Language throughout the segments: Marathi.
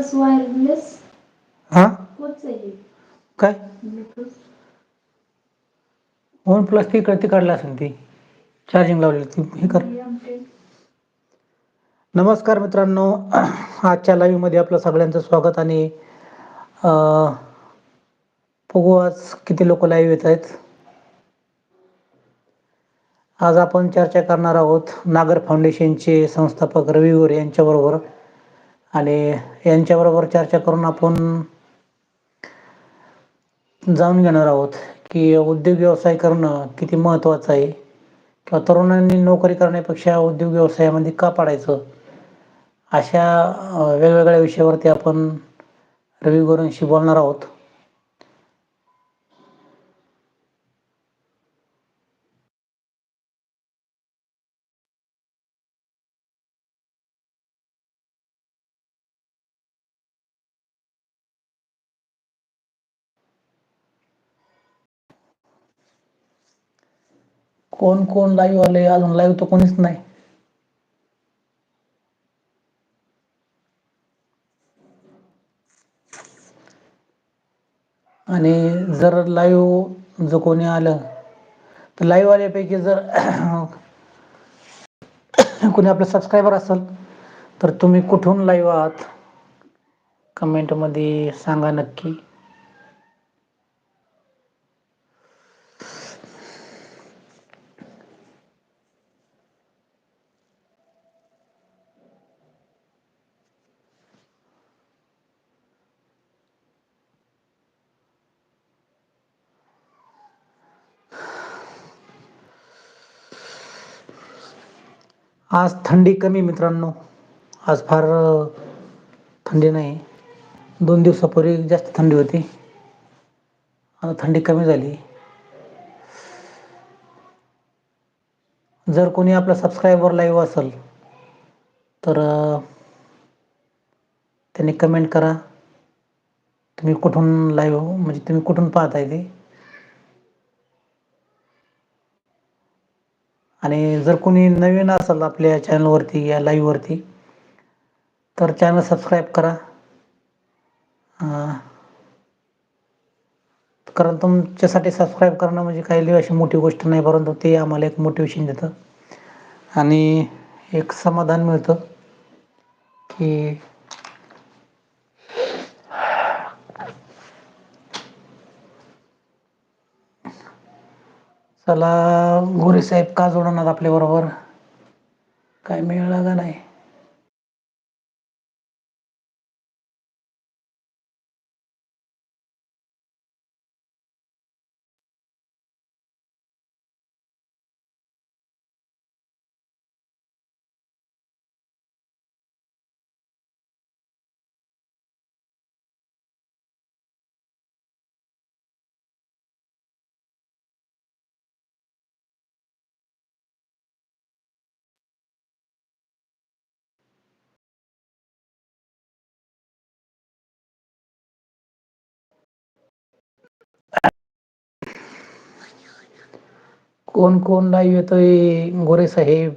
प्लस वायरलेस हा? होच आहे. काय? ब्लूटूथ वन प्लस ती ती काढला असेल ती. चार्जिंग लावलेली ती हे कर. नमस्कार मित्रांनो आजच्या लाईव्हमध्ये आपलं सगळ्यांचं स्वागत आणि बघू आज किती लोक लाईव्ह येत आहेत. आज आपण चर्चा करणार आहोत नागर फाउंडेशनचे संस्थापक रवी गोरे यांच्याबरोबर. आणि यांच्याबरोबर चर्चा करून आपण जाणून घेणार आहोत की उद्योग व्यवसाय करणं किती महत्त्वाचं आहे किंवा तरुणांनी नोकरी करण्यापेक्षा उद्योग व्यवसायामध्ये का पाडायचं? अशा वेगवेगळ्या विषयावरती आपण रवी गोरेंशी बोलणार आहोत. कोण कोण लाईव्ह आले अजून लाईव्ह तर कोणीच नाही. आणि जर लाईव्ह जो कोणी आलं तर लाईव्ह आल्यापैकी जर कोणी आपलं सबस्क्रायबर असेल तर तुम्ही कुठून लाईव्ह आहात? कमेंटमध्ये सांगा नक्की. आज थंडी कमी मित्रांनो. आज फार थंडी नाही. दोन दिवसापूर्वी जास्त थंडी होती. आता थंडी कमी झाली. जर कोणी आपला सबस्क्रायबर लाईव्ह असेल तर त्यांनी कमेंट करा. तुम्ही कुठून लाईव्ह म्हणजे तुम्ही कुठून पाहताय ते? आणि जर कोणी नवीन असेल आपल्या चॅनलवरती या लाईव्हवरती तर चॅनल सबस्क्राईब करा. कारण तुमच्यासाठी सबस्क्राईब करणं म्हणजे काही लई अशी मोठी गोष्ट नाही परंतु ते आम्हाला एक मोटिवेशन देतं. आणि एक समाधान मिळतं की चला गोरे साहेब का जोडणार आपल्याबरोबर? काय मिळालं का नाही? कोण कोण लाईव्ह येतोय गोरे साहेब?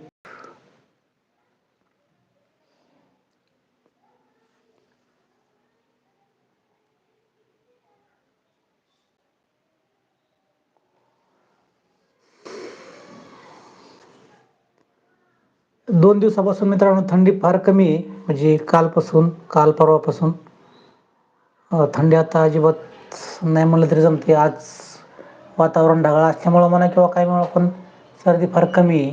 दोन दिवसापासून मित्रांनो थंडी फार कमी आहे. म्हणजे कालपासून काल परवापासून. थंडी आता अजिबात नाही म्हणलं तरी जमते. आज वातावरण ढगाळ असल्यामुळं म्हणा किंवा काय म्हणा पण सर्दी फार कमी आहे.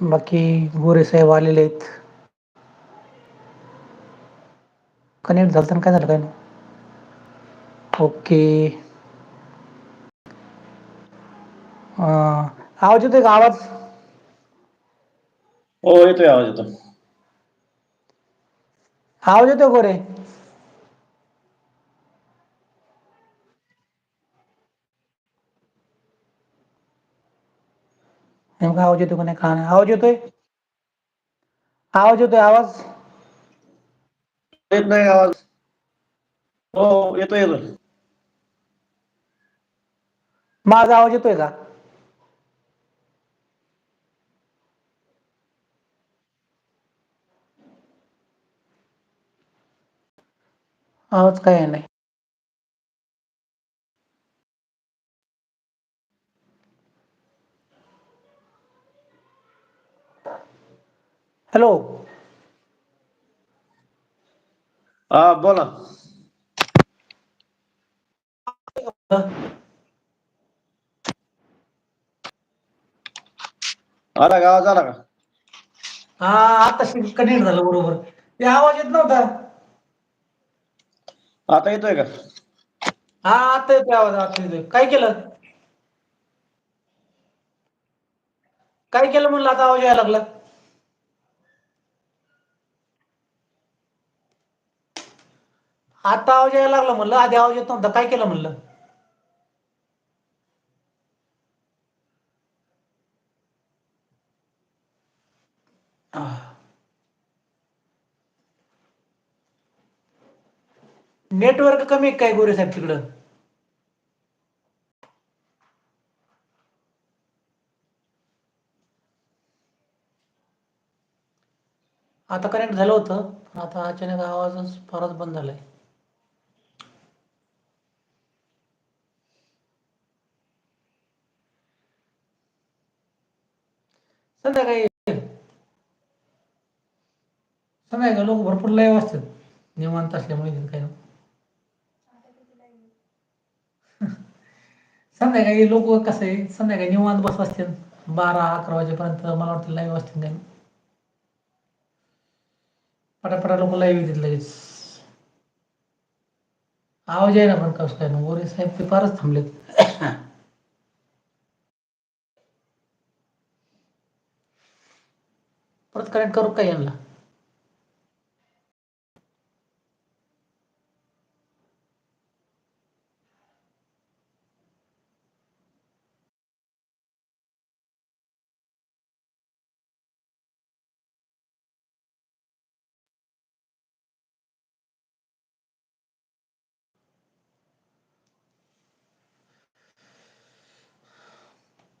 बाकी गोरे साहेब आलेले आहेत. कनेक्ट झालं काय झालं काय ओके. आवाज येतोय का? आवाज? हो येतोय आवाज येतो आवाज येतोय गोरे नेमका आवाज येतोय का नाही? का नाही? आवाज येतोय? आवाज येतोय आवाज? येत नाही आवाज. हो येतो येतो माझा आवाज येतोय का? आवाज का येईना हॅलो? हा बोला. आला का? आवाज आला का? हा आता कनेक्ट झालं बरोबर. ते आवाज येत नव्हता. आता येतोय का? हा आता येतोय आवाज आता येतोय. काय केलं? काय केलं म्हणलं आता आवाज यायला लागला? आता आवाज यायला लागला म्हणलं आधी आवाज येत नव्हता काय केलं म्हणलं? नेटवर्क कमी काय गोरे साहेब तिकडं? आता कनेक्ट झालं होतं आता अचानक आवाजच परत बंद झालाय. संध्याकाळी संध्याकाळी लोक भरपूर लाईव्ह असतात निवांत असल्यामुळे इथं संध्याकाळी लोक कसं आहे? संध्याकाळी निवांत बस असतील. बारा अकरा वाजेपर्यंत मला वाटतं लाईव्ह असतील काही पटापटा लोक लाईव्ह येतील लगेच. आवाज आहे ना पण कसं काय? ना गोरे साहेब ते फारच थांबलेत. परत कनेक्ट करू का यांना?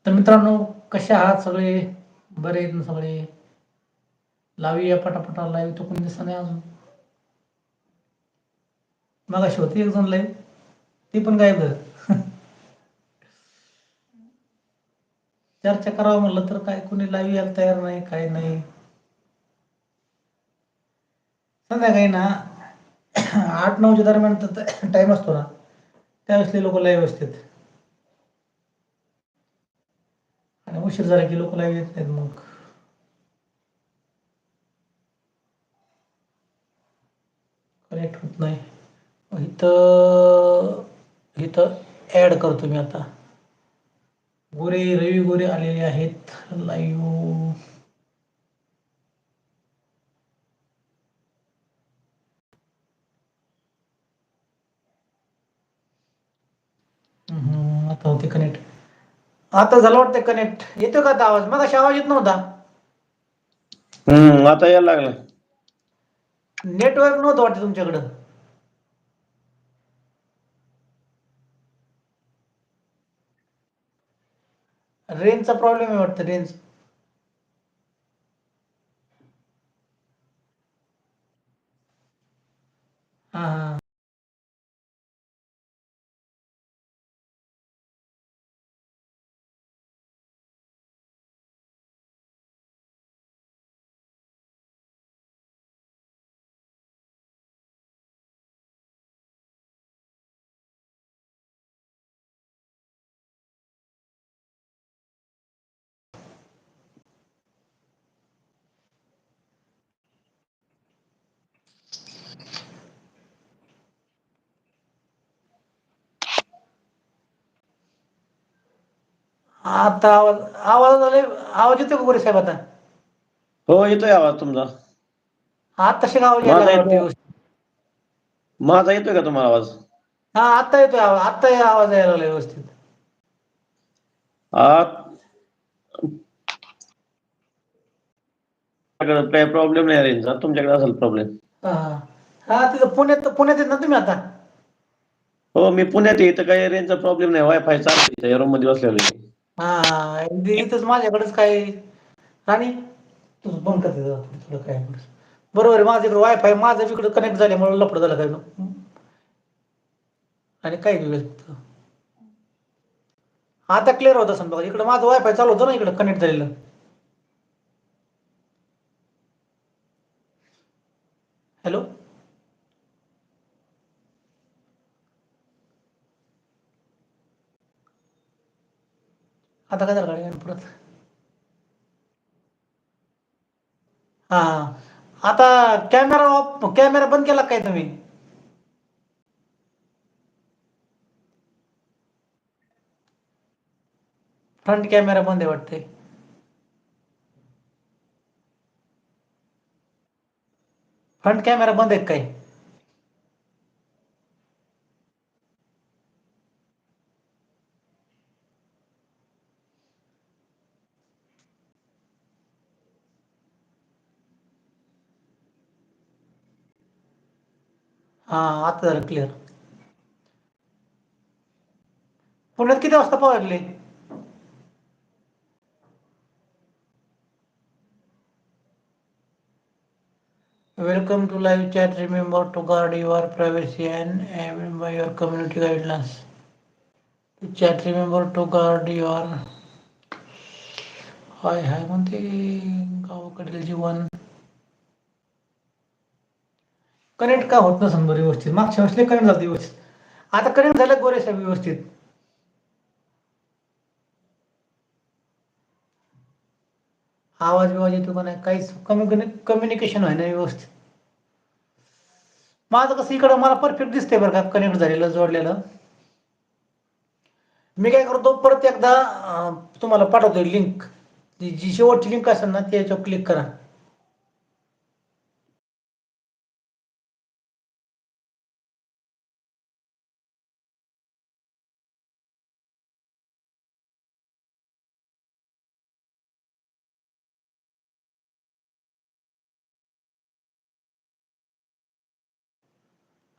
तर मित्रांनो कसे आहात सगळे? बरे आहेत ना सगळे? लावूया पटापटा लाईव्ह तो कोणी दिसत नाही अजून. मगाशी होती एक जण लाईव्ह ती पण गायब झालं. चर्चा करावं म्हणलं तर काय कोणी लाईव्ह यायला तयार नाही काय नाही. संध्याकाळी ना आठ नऊच्या दरम्यान तर टाइम असतो ना. त्यावेळेस ते लोक लाईव्ह असतात. आणि उशीर झाला की लोक लाईव्ह येत नाहीत मग. कनेक्ट होत नाही. इथं इथं ॲड करतो मी आता. गोरे रवी गोरे आलेले आहेत. लाईव्ह हम्म, आता होते कनेक्ट आता झालं वाटतं कनेक्ट येतो का आता आवाज? मग आवाज येत नव्हता. हम्म आता यायला लागला. नेटवर्क नव्हतं वाटतं तुमच्याकडं. रेंजचा प्रॉब्लेम आहे वाटतं रेंज हा हा. आता आवाज आवाज आले आवाज येतो का गोरे साहेब आता? हो येतोय आवाज तुमचा. आता तशी आवाज यायला माझा लागला. व्यवस्थित. माझा येतोय का तुम्हाला आवाज? हा आता येतोय आवाज आता आवाज यायला लागला व्यवस्थित. काय प्रॉब्लेम नाही रेंजचा तुमच्याकडे असेल प्रॉब्लेम हा तिथं पुण्यात पुण्यात येत ना तुम्ही आता? हो मी पुण्यात आहे इथं काही रेंजचा प्रॉब्लेम नाही. वायफाय चालू या रूममध्ये बसलेलो आहे. हा इथंच माझ्याकडेच काय? आणि तुझं बंद करते जरा काय बरोबर आहे माझ्या वायफाय माझं इकडे कनेक्ट झाल्यामुळे लफडं झालं काय? नु. आणि काय वेळ आता क्लिअर होत असेल बघा इकडे माझं वायफाय चालू होतं ना इकडे कनेक्ट झालेलं हॅलो आता काय झालं गाडी परत? हा आता कॅमेरा ऑफ कॅमेरा बंद केला काय तुम्ही? फ्रंट कॅमेरा बंद आहे वाटते फ्रंट कॅमेरा बंद आहे काय? हा आता झालं क्लिअर पुण्यात किती वाजता पाहिजे welcome to live chat remember to guard your privacy and remember your community guidelines chat remember to guard your hi hi म्हणते गावाकडील जीवन. कनेक्ट का होत नसेल बरं व्यवस्थित? मागच्या वेळेस कनेक्ट झालं व्यवस्थित. आता कनेक्ट झालं गोरे साहेब व्यवस्थित. आवाज बिवाज येतो का नाही? काहीच कमी कम्युनिकेशन आहे ना व्यवस्थित. माझं कसं इकडं मला परफेक्ट दिसतंय बरं का कनेक्ट झालेलं जोडलेलं. मी काय करतो परत एकदा तुम्हाला पाठवतोय लिंक जी शेवटची लिंक असेल ना त्याच्यावर क्लिक करा.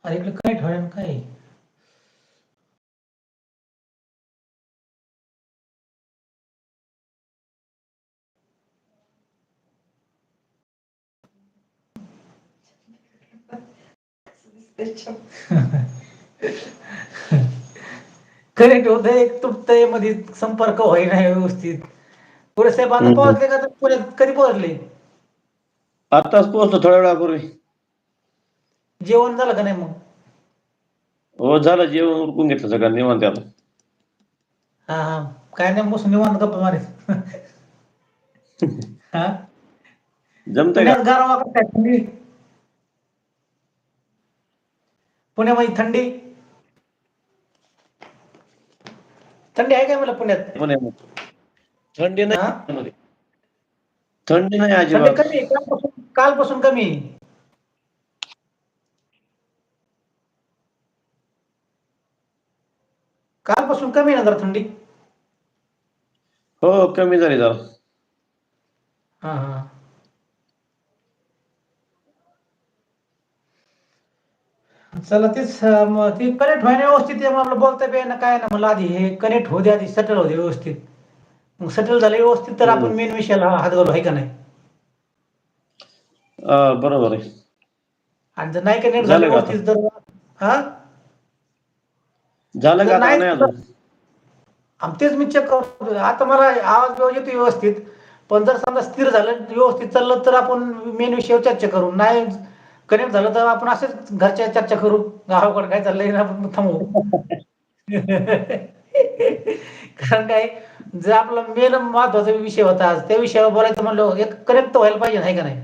अरे इकडे कनेक्ट व्हायला काय आहे? कनेक्ट होतंय तुटतंयमध्ये संपर्क होईना व्यवस्थित पुढे साहेब आता हम्म. पोहोचले का तर पुण्यात कधी पोहोचले आत्ताच पोहोचलो थोड्या वेळापूर्वी जेवण झालं का नाही मग? हो झालं. जेवण उरकून घेतलं सगळं निवांत आता. हा हा. काय नाही बसून निवांत गप्पा मारीत. हा? जमतंय का? पुण्यात गारवा थंडी? पुण्यामध्ये थंडी? थंडी आहे काय मला पुण्यात? पुण्यामध्ये थंडी हा? नाही. थंडी नाही थंडी अजिबात. कमी आहे. कालपासून कालपासून कमी आहे. कालपासून कमी आहे ना जरा थंडी? हो कमी झाली जरा. हा हा. चला तेच मग ते कनेक्ट व्हायला व्यवस्थित आहे मला बोलता बी ना काय ना मला आधी हे कनेक्ट होऊ दे आधी सेटल होऊ दे व्यवस्थित. मग सेटल झालं व्यवस्थित तर आपण. मेन विषयाला हात घालू आहे का नाही? बरोबर आहे. आणि जर नाही कनेक्ट झालं झालं का आता? व्यवस्थित तर हा? झालं का नाही अजून तेच मी चेक करतो आता मला आवाज बिवाज येतो व्यवस्थित. पण जर समजा स्थिर झालं व्यवस्थित चाललं तर आपण मेन विषयावर चर्चा करू. नाही कनेक्ट झालं तर आपण असेच घरच्या चर्चा करू. गावाकडे काय चाललंय ना आपण थांबू. कारण काय जर आपला मेन महत्त्वाचा विषय होता आज त्या विषयावर बोलायचं म्हणलं एक कनेक्ट व्हायला पाहिजे नाही का नाही?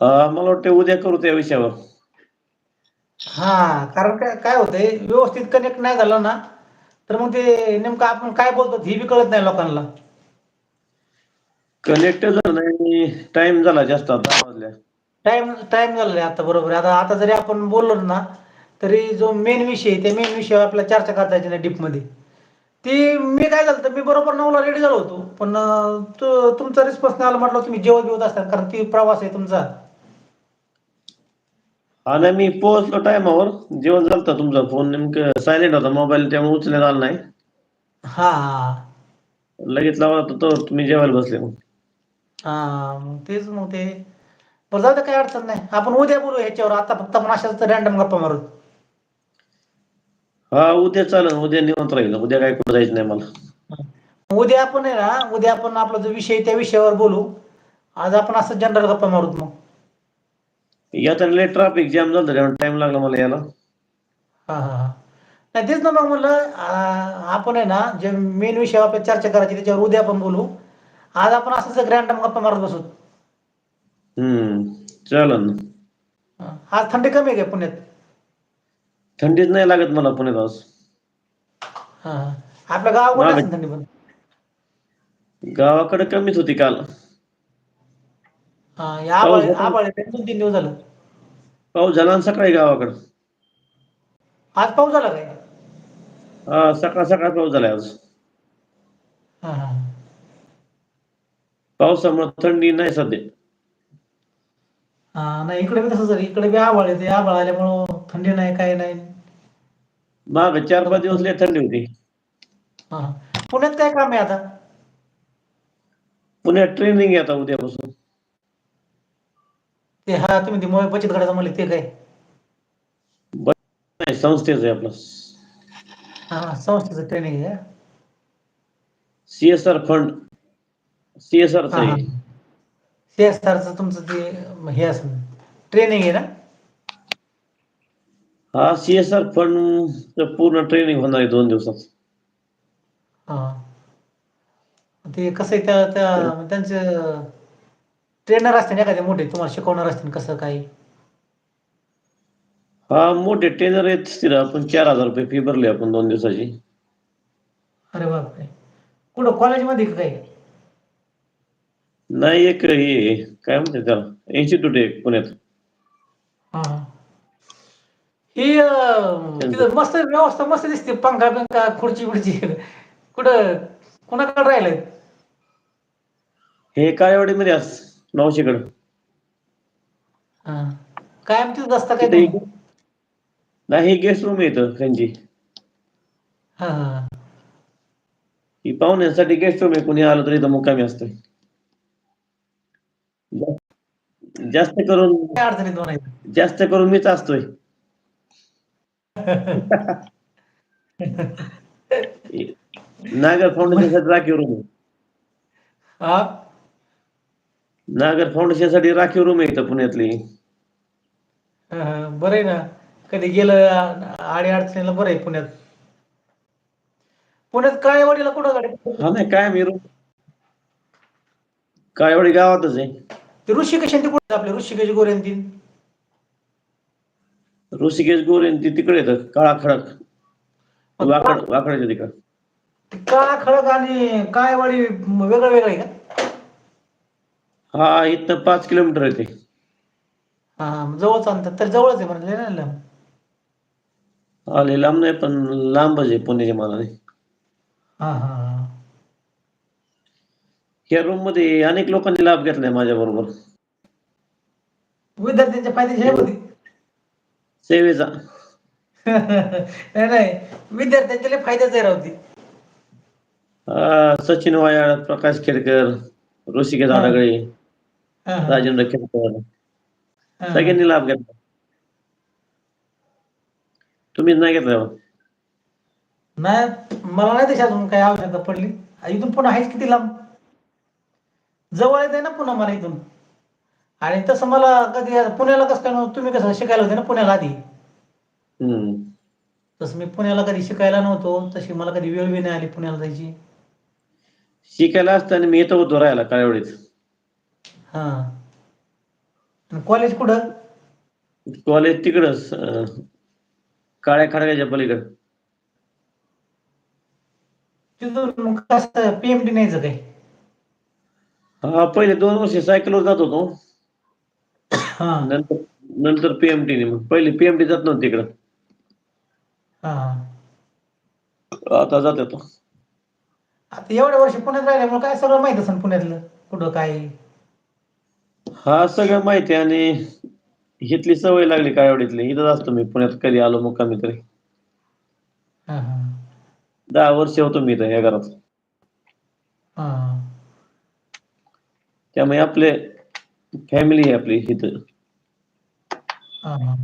मला वाटतं उद्या करू त्या विषयावर. हा कारण काय काय होतंय व्यवस्थित कनेक्ट नाही झालं ना तर मग ते नेमकं आपण काय बोलतो हे बी कळत नाही लोकांना. कनेक्ट झालं नाही टाइम झाला जास्त आता दहा वाजल्या टाइम झालेला आहे आता बरोबर आहे. आता आता जरी आपण बोललो ना तरी जो मेन विषय आहे, त्या मेन विषयावर आपल्याला चर्चा करता येते नाही डीपमध्ये ती मी काय झालं तर मी बरोबर नऊला रेडी झालो होतो पण अं, तो तुमचा रिस्पॉन्स नाही आला म्हटलं तुम्ही जेवत जेवत असता कारण ती प्रवास आहे तुमचा. नाही मी पोहोचलो टायमावर जेवण झालं तुमचा फोन नेमकं सायलेंट होता मोबाईल त्यामुळे उचलण्यात आला नाही. हा. लगेच लावला तो. तुम्ही जेवायला बसले मग. हा मग तेच मग ते. बरं जाऊ दे काही अडचण नाही. आपण उद्या बोलू ह्याच्यावर. आता फक्त आपण अशाच रॅन्डम गप्पा मारू. हा उद्या चालेल. उद्या निवांत राहील. उद्या काय कुठं जायचं नाही मला. उद्या आपण आहे ना उद्या आपण आपला जो विषय आहे त्या विषयावर बोलू. आज आपण असं जनरल गप्पा मारूत मग. येताना लेट ट्रॅफिक जाम झालं त्यामुळे टाइम लागला मला यायला. हा हा हा. नाही तेच ना मग म्हणलं आ, आपण आहे ना जे मेन विषयावर आपण चर्चा करायची त्याच्यावर उद्या आपण बोलू. आज आपण असंच रॅन्डम गप्पा मारत बसू. हम्म ना हा. आज थंडी कमी आहे का पुण्यात? थंडीच नाही लागत मला पुण्यात आज. हा. आपल्या गावाकडे मागे- असेल थंडी पण. गावाकडे कमीच होती काल. हा हे आबाळ होता. आबाळ आहे, दोन तीन दिवस झालं. पाऊस झाला ना सकाळी गावाकडं? आज पाऊस झाला काय? हा सकाळ सकाळ पाऊस झालाय आज. हा हा. पावसामुळे थंडी नाही सध्या. हा नाही इकडे बी तसंच झालं. इकडे बी आभाळ येते आभाळ आल्यामुळं थंडी नाही काय नाही. माग चार पाच दिवस लय थंडी होती. हा हा. पुण्यात काय काम आहे आता? पुण्यात ट्रेनिंग आहे आता उद्यापासून. ते हा तुम्ही ते मोबाईल बचत गटाचं म्हणले ते काय? नाही संस्थेच आहे आपलं. हा संस्थेचं ट्रेनिंग आहे सीएसआर फंड सीएसआर हा हा. सीएसआरचं तुमचं ते हे असं ट्रेनिंग आहे ना? हा सीएसआर फंड पूर्ण ट्रेनिंग होणार आहे दोन दिवसात. हा. ते कसं आहे त्या त्या त्यांचं ट्रेनर असते ना एखादे मोठे तुम्हाला शिकवणार असतील कसं काय? हा मोठे ट्रेनर आहेत स्थिर आपण चार हजार रुपये फी भरली आपण दोन दिवसाची. अरे बापरे. कुठं कॉलेजमध्ये का काय? नाही एक हे काय म्हणते त्याला? इन्स्टिट्यूट आहे पुण्यात. हा अं, तिथं मस्त व्यवस्था मस्त दिसते पंखा बिंखा खुर्ची बिडची कुठं कुणाकडे राहिलंय? हे काळेवाडीमध्ये अस मावशीकडं हा. कायम तिथं असता काय तुम्ही नाही गेस्ट रूम येतं त्यांची हा हा. ही पाहुण्यांसाठी गेस्ट रूम आहे. कोणी आलं तरी इथं मुक्कामी असतोय. जा- जास्त करून काय अडचणीत म्हणायचं जास्त करून मीच असतोय. नागर फाउंडेशन साठी राखीव रूम हा. नागर फाउंडेशनसाठी राखीव रूम आहे इथं पुण्यातली. बरं आहे ना. कधी गेलं आडी अडचणीला बरं आहे पुण्यात. पुण्यात काळेवाडीला कुठं गाडी हा नाही काय मी रूम काळेवाडी गावातच आहे. ते ऋषिकेश आणि ते कुठं आपले ऋषिकेश गोरे आणि तीन ऋषिकेश गोरे ती तिकडे येतं काळा खडक. वाकड वाकडाच्या तिकडं. ते काळा खडक आणि काळेवाडी वेगळं वेगळं आहे का? हा इथनं पाच किलोमीटर आहे ते. हा जवळच अंतर तर जवळच आहे म्हणजे ना लांब. आले लांब नाही पण लांबच आहे पुण्याच्या मानाने हा हा हा. या रूममध्ये अनेक लोकांनी लाभ घेतलाय माझ्या बरोबर. विद्यार्थ्यांच्या फायद्याची आहे होती सेवेचा. नाही नाही विद्यार्थ्यांच्या लय फायद्याच आहे राहती अं, सचिन वायाळ प्रकाश खेडकर ऋषिकेश. आडगळे. राजेंद्र खेडकर हा. सगळ्यांनी लाभ घेतला तुम्हीच नाही घेतला. नाही मला नाही तशी अजून काही आवश्यकता पडली इथून पुन्हा आहेच किती लांब जवळ येते ना पुन्हा मला इथून आणि तसं मला कधी पुण्याला कसं काय नव्हतं, तुम्ही कसं शिकायला होते ना पुण्याला आधी तसं मी पुण्याला कधी शिकायला नव्हतो तशी मला कधी वेळ बी नाही आली पुण्याला जायची शिकायला असताना मी येतो होतो राहायला काळेवाडीत हा. कॉलेज कुठं? कॉलेज तिकडच काळ्या खडकाच्या पलीकडं. तिथून मग कसं पीएमटी न्यायचं काय? हा पहिले दोन वर्ष सायकलवर जात होतो. हा. नंतर नंतर पीएमटी ने मग पहिले पीएमटी जात नव्हतं तिकडं. हा. आता जात येतो आता एवढ्या वर्ष पुण्यात राहिल्यामुळे काय सगळं माहीत असेल पुण्यातलं कुठं काय? हा सगळं माहिती आहे आणि इथली सवय लागली कायवडीतली इथंच असतो मी. पुण्यात कधी आलो मुक्कामी तरी. हा हा. दहा वर्ष होतो मी इथं या घरात. हा. त्यामुळे आपले फॅमिली आहे आपली इथं. हा हा.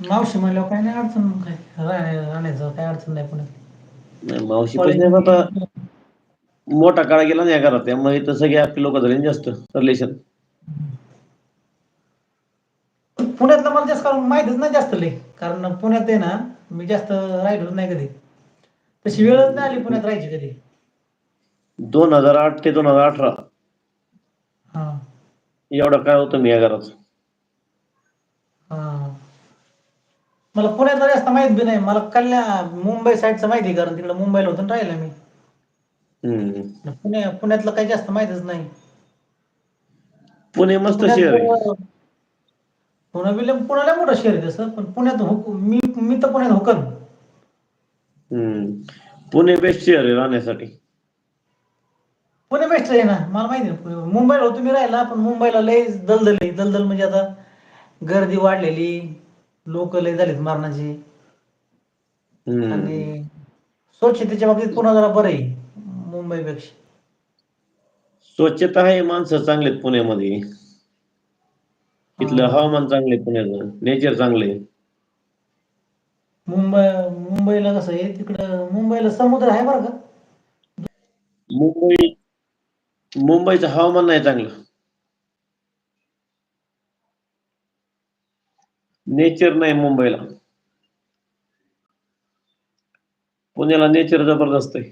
मावशी म्हणल्यावर काय नाही अडचण मग काय राहण्या राहण्याचं काय अडचण नाही पुण्यात. नाही, मावशी पण नाही मोठा काळ गेला ना या घरात. त्यामुळे इथं सगळे आपले लोक झाले जास्त रिलेशन पुण्यातलं मला जास्त करून माहितच नाही जास्त लय. कारण पुण्यात आहे ना मी जास्त राहिलोच नाही कधी. तशी वेळच नाही आली पुण्यात राहायची कधी. दोन हजार आठ ते दोन हजार अठरा. हा. एवढा काय होतं मी या घरात. हा. मला पुण्यातलं जास्त माहीत बी नाही. मला कल्याण मुंबई साईडचं माहिती कारण तिकडे मुंबईला होतं राहिला मी. हम्म. पुण्या पुण्यातलं काही जास्त माहितच नाही पुणे मस्त शहर आहे पुण्यात पुणे लय- पुण्याला मोठं शहर आहे तसं पण पुण्यात हुक मी मी तर पुण्यात हुकन हम्म. पुणे बेस्ट शहर आहे राहण्यासाठी पुणे बेस्ट आहे ना मला माहिती आहे पुणे. मुंबईला होतो मी राहिला पण मुंबईला लय दलदल आहे दलदल म्हणजे आता गर्दी वाढलेली लोक लय झालीत मारणाची हम्म. आणि स्वच्छतेच्या बाबतीत पुन्हा जरा बरं आहे मुंबईपेक्षा. स्वच्छता आहे माणसं चांगले आहेत पुण्यामध्ये. इथलं हा. हवामान चांगलं पुण्याचं. नेचर चांगलं मुंबई मुंबईला कसं आहे? तिकडं मुंबईला समुद्र आहे बरं का? मुंबई मुंबईचं हवामान नाही चांगलं. नेचर नाही मुंबईला. पुण्याला नेचर जबरदस्त आहे.